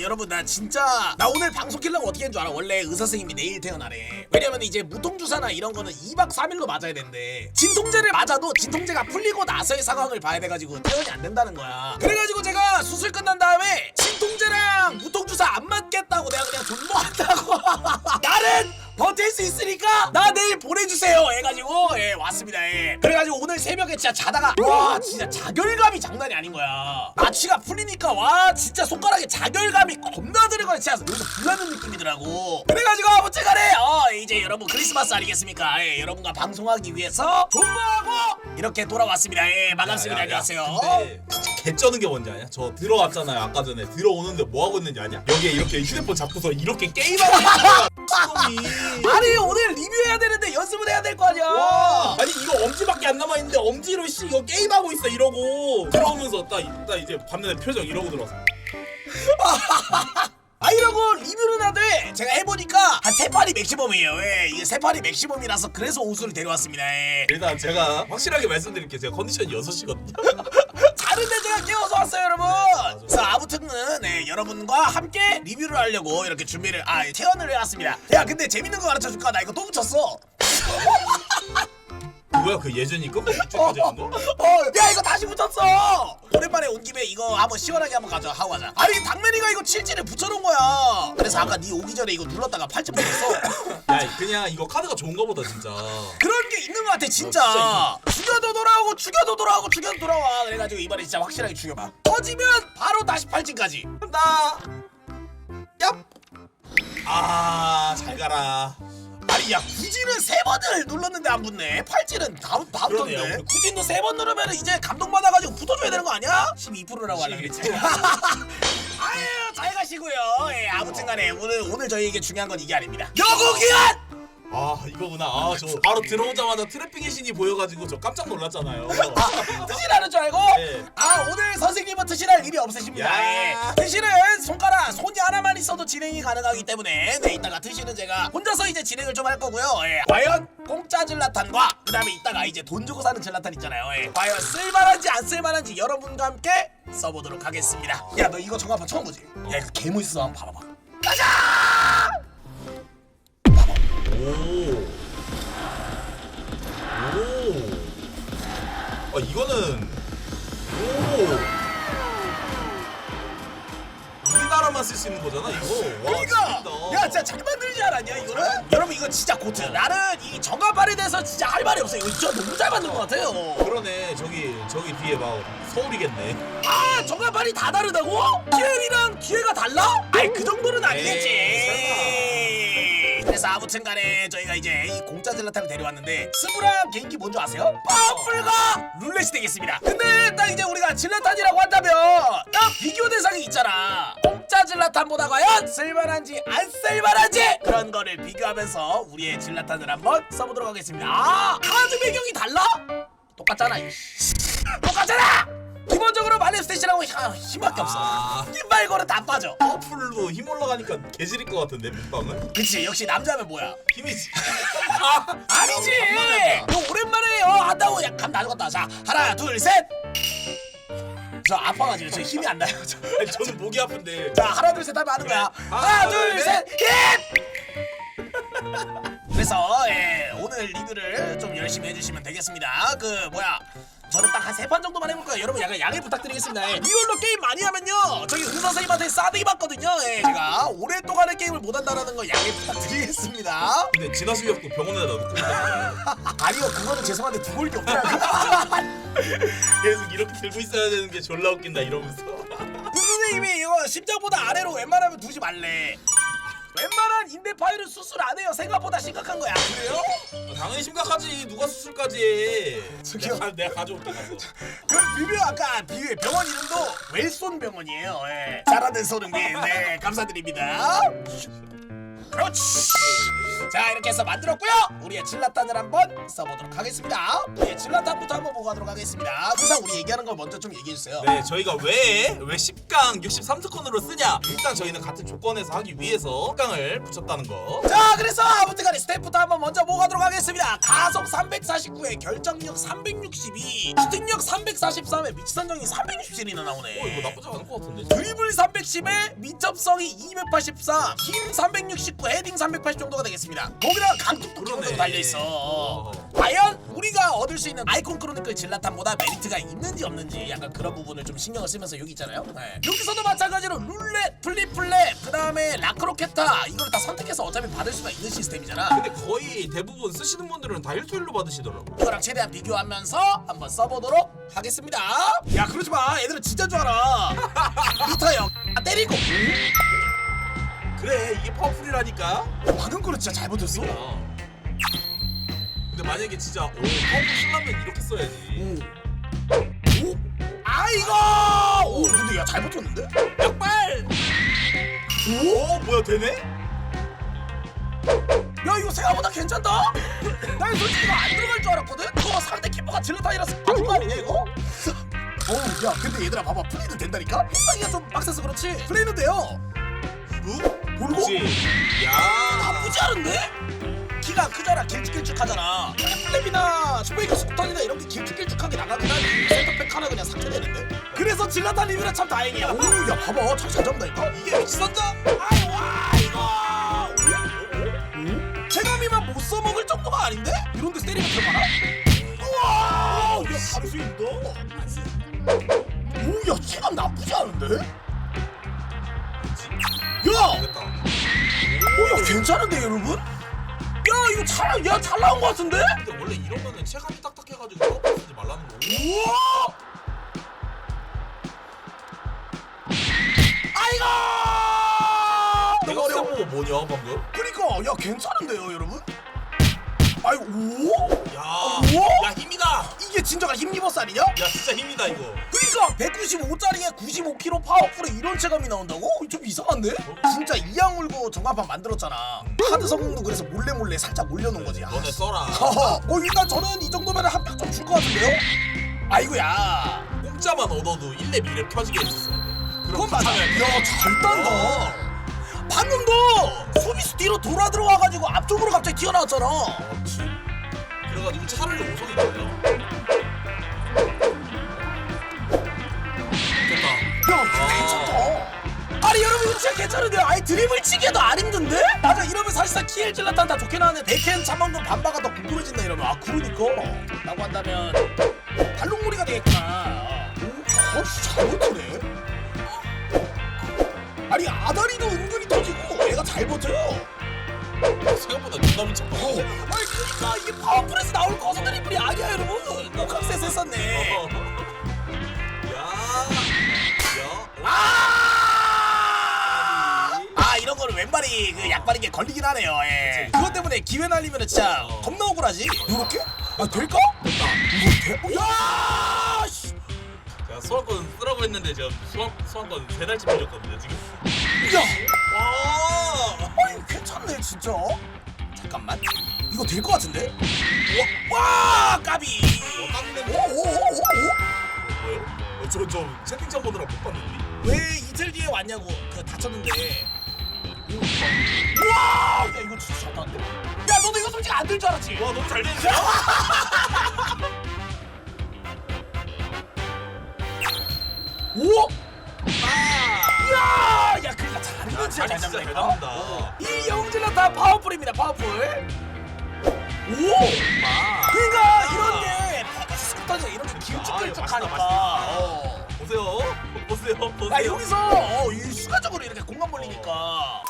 여러분 나 진짜 나 오늘 방송 키려고 어떻게 한 줄 알아? 원래 의사 선생님이 내일 태어나래. 왜냐면 이제 무통 주사나 이런 거는 2박 3일로 맞아야 된대. 진통제를 맞아도 진통제가 풀리고 나서의 상황을 봐야 돼가지고 퇴원이 안 된다는 거야. 그래가지고 제가 수술 끝난 다음에 진통제랑 무통 주사 안 맞겠다고 내가 그냥 존버한다고. 나는 버틸 수 있으니까 나 내일 보내주세요. 해가지고 예 왔습니다. 예. 그래가지고 오늘 새벽에 진짜 자다가 와 진짜 자결감이 장난이 아닌 거야. 마취가 풀리니까 와 진짜 손가락에 자결감이 겁나 드는 거야 진짜 여기서 불나는 느낌이더라고. 그래가지고 아무튼 간에 어 이제 여러분 크리스마스 아니겠습니까? 예 여러분과 방송하기 위해서 존버하고 이렇게 돌아왔습니다. 예 반갑습니다. 야, 야, 야, 안녕하세요. 근데 진짜 개쩌는 게 뭔지 아냐? 저 들어왔잖아요 아까 전에. 들어오는데 뭐 하고 있는지 아냐? 여기에 이렇게 휴대폰 잡고서 이렇게 게임하고 있는 거야 아니 오늘 리뷰해야 되는데 연습을 해야 될 거 아니야. 와. 아니 이거 엄지밖에 안 남아 있는데 엄지로 씨 이거 게임하고 있어 이러고. 들어오면서 딱, 딱 이제 봤는데 표정 이러고 들어왔어. 아 이러고 리뷰는 하되 제가 해보니까 한 세 판이 맥시멈이에요. 예, 이게 세 판이 맥시멈이라서 그래서 오수를 데려왔습니다. 예. 일단 제가 확실하게 말씀드릴게요. 제가 컨디션이 6시거든요. 자는데 제가 깨워서 왔어요 여러분과 함께 리뷰를 하려고 이렇게 준비를 아 태연을 해왔습니다. 야 근데 재밌는 거 가르쳐 줄까? 나 이거 또 붙였어. 뭐야 그 예전이 끝? 이쪽까지 한 거? 어 야 이거 다시 붙였어. 오랜만에 온 김에 이거 한번 시원하게 한번 가져 하고 가자. 아니 당면이가 이거 칠지를 붙여놓은 거야. 그래서 아까 네 오기 전에 이거 눌렀다가 팔찌 붙였어. 야 그냥 이거 카드가 좋은가 보다 진짜. 그런 게 있는 것 같아 진짜. 어, 죽여도 돌아오고 죽여도 돌아오고 죽여도 돌아와. 그래가지고 이번에 진짜 확실하게 죽여봐. 터지면 바로 다시 팔찌까지 나 얍! 아, 잘 가라. 아니 야 구진은 세 번을 눌렀는데 안 붙네 팔찌는 다음 다음 그러네요. 던데 구진도 세 번 누르면 이제 감동받아가지고 붙어줘야 되는 거 아니야? 12%라고 하려 그랬지 아유 잘 가시고요 예, 아무튼간에 오늘 오늘 저희에게 중요한 건 이게 아닙니다 여고기한 아, 이거구나. 아, 저 바로 들어오자마자 트래핑의 신이 보여가지고 저 깜짝 놀랐잖아요. 아, 트시라는 줄 알고? 네. 아 오늘 선생님은 트시랄 일이 없으십니다. 야. 예. 트시는 손가락 손이 하나만 있어도 진행이 가능하기 때문에 네 이따가 트시는 제가 혼자서 이제 진행을 좀 할 거고요. 예. 과연 공짜 젤라탄과 그 다음에 이따가 이제 돈 주고 사는 젤라탄 있잖아요. 예. 과연 쓸만한지 안 쓸만한지 여러분과 함께 써보도록 하겠습니다. 야 너 이거 정합판 처음 보지? 야 이거 개 멋있어 한번 봐봐봐. 가자! 오. 오. 아, 이거는. 오. 우리나라만 쓸 수 있는 거잖아, 이거. 와, 그러니까 재밌다. 야 진짜 잘 만들지 않았냐 이거는? 여러분 이거 진짜 고트 나는 이 정합판에 대해서 진짜 할 말이 없어요 이거 진짜 너무 잘 만든 것 같아요 그러네, 저기, 저기 뒤에 막 서울이겠네. 아 정합판이 다 다르다고? 기회랑 기회가 달라? 아이 그 정도는 아니겠지 그래서 아무튼 간에 저희가 이제 이 공짜 젤라탄을 데려왔는데 스브랑 개인기 뭔지 아세요? 퍼플과 룰렛이 되겠습니다 근데 딱 이제 우리가 젤라탄이라고 한다면 딱 비교 대상이 있잖아 공짜 젤라탄보다 과연 쓸만한지 안 쓸만한지 그런 거를 비교하면서 우리의 젤라탄을 한번 써보도록 하겠습니다 아 카드 배경이 달라? 똑같잖아. 똑같잖아 기본적으로 마늘 스테이시라고 힘밖에 없어 아. 힘 말고는 다 빠져 퍼플로 힘 올라가니까 개질일 것 같은데, 밑방은? 그치 역시 남자면 뭐야 힘이지. 아, 아니지. 너 오랜만에 어, 한다고 약간 나는 것다 자 하나 둘셋저 아파가지고 저 힘이 안 나요 저. 아니, 저는 목이 아픈데. 자 하나 둘 셋 하면 하는 거야 하나 하나, 둘 둘, 셋 힘! 그래서 예, 오늘 리뷰를 좀 열심히 해주시면 되겠습니다 그 뭐야 저는 딱 한 세 판 정도만 해볼 거예요 여러분 약간 양해 부탁드리겠습니다 예. 리얼로 게임 많이 하면요 저기 의사 선생님한테 싸대기 받거든요 예. 제가 오랫동안의 게임을 못한다는 거 양해 부탁드리겠습니다 근데 진화 실력도 병원에다 있잖아요. 아니요 그거는 죄송한데 두골 게 없더라고요 계속 이렇게 들고 있어야 되는 게 졸라 웃긴다 이러면서. 그 선생님이 이거 심장보다 아래로 웬만하면 두지 말래 웬만한 인대 파일은 수술 안 해요 생각보다 심각한 거야 그래요? 당연히 심각하지 누가 수술까지 해. 저기요. 내가, 가- 내가 가져올게 가서. 그 비벼 아까 비벼 병원 이름도 웰손 병원이에요 예. 잘하는 손흥민 네 감사드립니다 그렇지 자 이렇게 해서 만들었고요. 우리의 질라탄을 한번 써보도록 하겠습니다. 우리의 질라탄부터 한번 보고 가도록 하겠습니다. 항상 우리 얘기하는 걸 먼저 좀 얘기해주세요. 네 저희가 왜 왜 10강 63스콘으로 쓰냐? 일단 저희는 같은 조건에서 하기 위해서 10강을 붙였다는 거. 자 그래서 아무튼 간에 스텝부터 한번 먼저 보고 가도록 하겠습니다. 가속 349에 결정력 362 슈팅력 343에 미치선정이 367이나 나오네. 어 이거 나쁘지 않을 것 같은데? 드리블 310에 민첩성이 284, 힘 369, 헤딩 380 정도가 되겠습니다. 거기다가 강뚝도 기본적으로 달려있어. 어. 과연 우리가 얻을 수 있는 아이콘 크로니클 질라탄보다 메리트가 있는지 없는지 약간 그런 부분을 좀 신경을 쓰면서 여기 있잖아요. 네. 여기서도 마찬가지로 룰렛, 플리플랩, 그 다음에 라크로케타 이걸 다 선택해서 어차피 받을 수가 있는 시스템이잖아. 근데 거의 대부분 쓰시는 분들은 다 1초1로 받으시더라고 이거랑 최대한 비교하면서 한번 써보도록 하겠습니다. 야 그러지 마. 애들은 진짜 줄 알아. 리터 형 아, 때리고. 파워풀이라니까 방금 거는 진짜 잘 버텼어. 어. 근데 만약에 진짜 오 파워풀 쓰려면 이렇게 써야지 오. 아이고. 오 근데 야 잘 버텼는데? 약발 오 뭐야 되네? 야 이거 생각보다 괜찮다. 난 솔직히 이거 안 들어갈 줄 알았거든. 그거 상대 키퍼가 질러타이라서 아픈 거 아니냐 이거? 어우 야 근데 얘들아 봐봐 플레이는 된다니까? 힐상이가 좀 빡세서 그렇지 플레이는 돼요. 루? 돌고? 그치 야 나쁘지 않은데? 키가 크잖아 길쭉길쭉하잖아 플랩이나 슈페이커 스쿠턴이나 이런 게 길쭉길쭉하게 나가긴 하지 센터백 하나 그냥 삭제되는데 그래서 질라탄 리뷰는 참 다행이야 오야 봐봐 잘, 잘 잡는다니까 이게 미치선다 아이고 아이고 오? 체감이만 못 써먹을 정도가 아닌데? 이런 데서 때리면 들어가나? 우와 야 바로 스윙도 오야 체감 나쁘지 않은데? 괜찮은데, 여러분? 야, 이거 잘, 야, 잘 나온 것 같은데? 근데 원래 이러면은 체감이 딱딱해가지고 파워풀 쓰지 말라는 거고 우와! 아이고! 내가 너무 어려워. 써보고 뭐냐 방금? 그니까, 야, 괜찮은데요, 여러분? 아이고, 오? 야, 우와! 야 힘이다. 이게 진짜가 힘리버스 아니냐? 야 진짜 힘이다 이거. 그니까 195짜리에 95kg 파워풀에 이런 체감이 나온다고? 좀 이상한데? 진짜 이악 물고 전광판 만들었잖아 카드 성능도 그래서 몰래 몰래 살짝 올려놓은 거지 아, 너네 써라. 허허, 어 일단 저는 이 정도면 합격 좀 줄 것 같은데요? 아이고야 공짜만 얻어도 1렙 2렙 켜지게 해줬어. 그건 맞아 야잘 딴다 어. 방금도 소비수 뒤로 돌아 들어와가지고 앞쪽으로 갑자기 튀어나왔잖아 그래가지고 차라리 오성이 나요. 됐다. 야 이거 괜찮다 아니 여러분 이거 진짜 괜찮은데요? 아니 드립을 치기에도 안 힘든데? 맞아 이러면 사실상 키엘 질라탄 다 좋게 나왔는데 데켄 차만금 반바가 더 궁금해진다 이러면 아 그러니까 라고 한다면 발롱무리가 되겠구나 오, 어씨 잘 버티네 아니 아다리도 은근히 터지고 얘가 잘 버텨요 생각보다 미쳤다. 어, 아니 그러니까 이게 파워풀에서 나올 거서 드리블이 아니야 여러분 녹학세서 했었네 어. 야, 야, 아! 아 이런 거는 왼발이 그 약발인 게 걸리긴 하네요 예. 그것 때문에 기회 날리면 진짜 어. 겁나 억울하지 요렇게? 아 될까? 됐다. 이거 돼? 야! 씨. 제가 수강권 쓰라고 했는데 제가 수강 수강권 세 달째 빌렸거든요 지금. 야! 와, 아 이거 괜찮네 진짜 잠깐만 이거 될 것 같은데? 와, 와 까비. 오오오오오 뭐예요? 어, 저저 채팅창 보느라 못 봤는데. 왜 이틀 뒤에 왔냐고 그 다쳤는데 우와 야 이거 진짜 잘 나왔네 야 너도 이거 솔직히 안 될 줄 알았지? 와 너무 잘 되는데? 오! 진짜 잘잘 진짜 잘 잡는다 잡는다. 이 영질라타 파워풀입니다 파워풀 오! 아. 그니까 이런 게 페가스 스쿠터가 이런 게 맛있다, 맛있다. 어. 보세요, 보세요, 보세요. 야 여기서 어, 이 순간적으로 이렇게 공간 벌리니까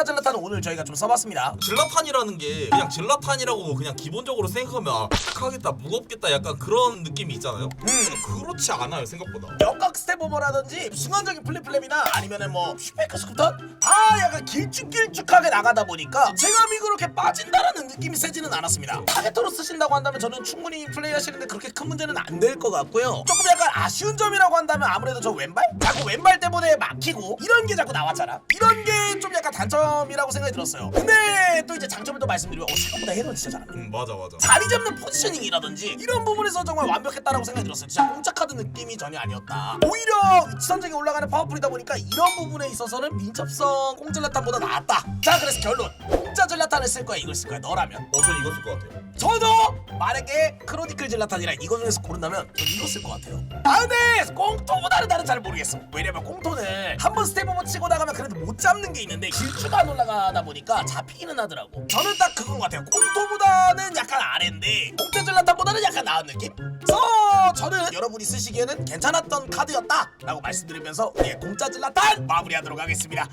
공짜 젤라탄은 오늘 저희가 좀 써봤습니다 질라탄이라는 게 그냥 질라탄이라고 그냥 기본적으로 생각하면 아, 딱하겠다, 무겁겠다 약간 그런 느낌이 있잖아요. 근데 그렇지 않아요 생각보다. 역각 스텝오버라든지 순간적인 플립플랩이나 아니면은 뭐 슈페이크 스쿠터 다 약간 길쭉길쭉하게 나가다 보니까 체감이 그렇게 빠진다라는 느낌이 세지는 않았습니다 타겟으로 쓰신다고 한다면 저는 충분히 플레이하시는데 그렇게 큰 문제는 안 될 것 같고요 조금 약간 아쉬운 점이라고 한다면 아무래도 저 왼발? 자꾸 왼발 때문에 막히고 이런 게 자꾸 나왔잖아 이런 게 좀 약간 단점 이라고 생각이 들었어요 근데 또 이제 장점을 또 말씀드리면 어, 생각보다 헤드는 진짜 잘한다 음 맞아 맞아. 자리 잡는 포지셔닝이라든지 이런 부분에서 정말 완벽했다라고 생각이 들었어요. 진짜 꼼짝하던 느낌이 전혀 아니었다. 오히려 위치 선정에 올라가는 파워풀이다 보니까 이런 부분에 있어서는 민첩성 꽁질라탄보다 나았다. 자, 그래서 결론. 공짜 질라탄을 쓸 거야. 이걸 쓸 거야. 너라면. 어, 전 이거 쓸 것 같아요. 저도 만약에 크로니클 질라탄이랑 이거 중에서 고른다면 전 이거 쓸 것 같아요. 아 근데 꽁토보다는 나는 잘 모르겠어 왜냐면 꽁토는 한 번 스텝 오버 치고 나가면 그래도 못 잡는 게 있는데 길주가 안 올라가다 보니까 잡히기는 하더라고. 저는 딱 그건 것 같아요. 꽁토보다는 약간 아래인데 공짜 질라탄보다는 약간 나은 느낌? 그래서 저는 여러분이 쓰시기에는 괜찮았던 카드였다 라고 말씀드리면서 우리의 공짜 질라탄 마무리하도록 하겠습니다